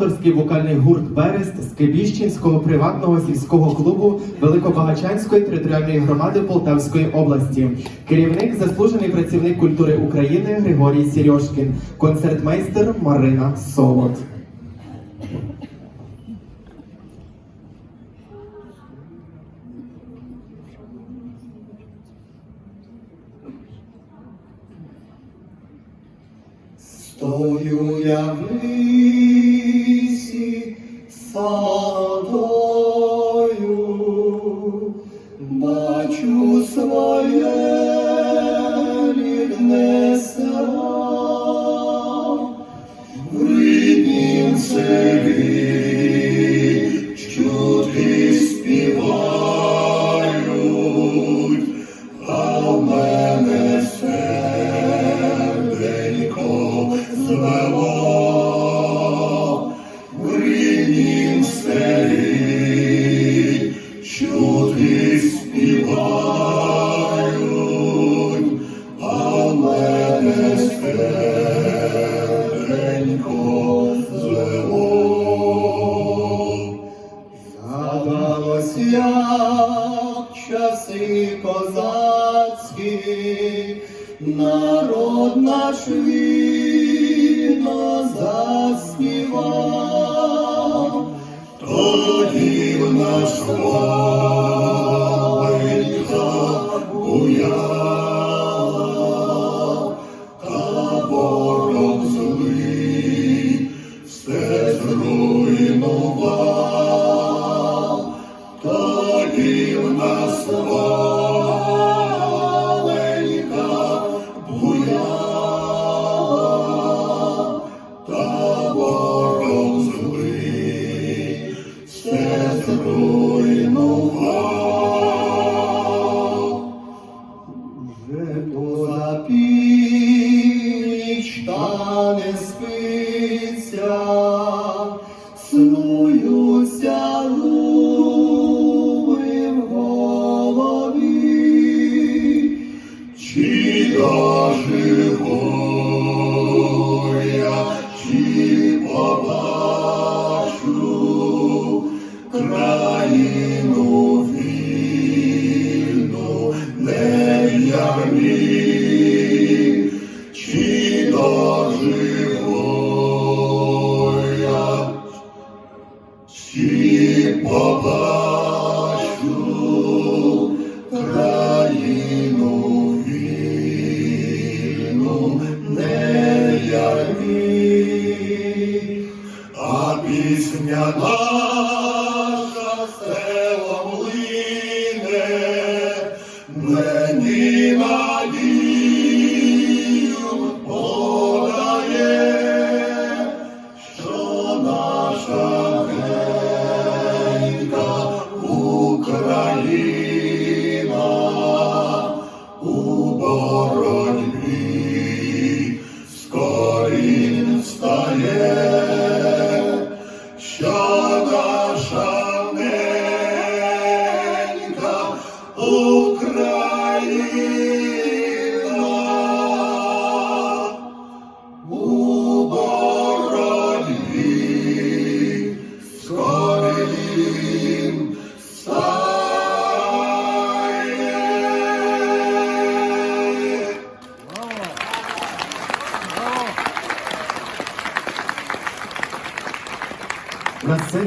аматорський вокальний гурт Берест з Кибіщинського приватного сільського клубу Великобагачанської територіальної громади Полтавської області. Керівник заслужений працівник культури України Григорій Серьошкін, концертмейстер Марина Солод. Стою я в народ наш вільно заспівав, тоді в нас все зруйнував. Вже поза піч снуються країну вільну, не ярмі, чи доживу я, чи побачу країну вільну, не ярмі, а пісня наша والسلام На сцені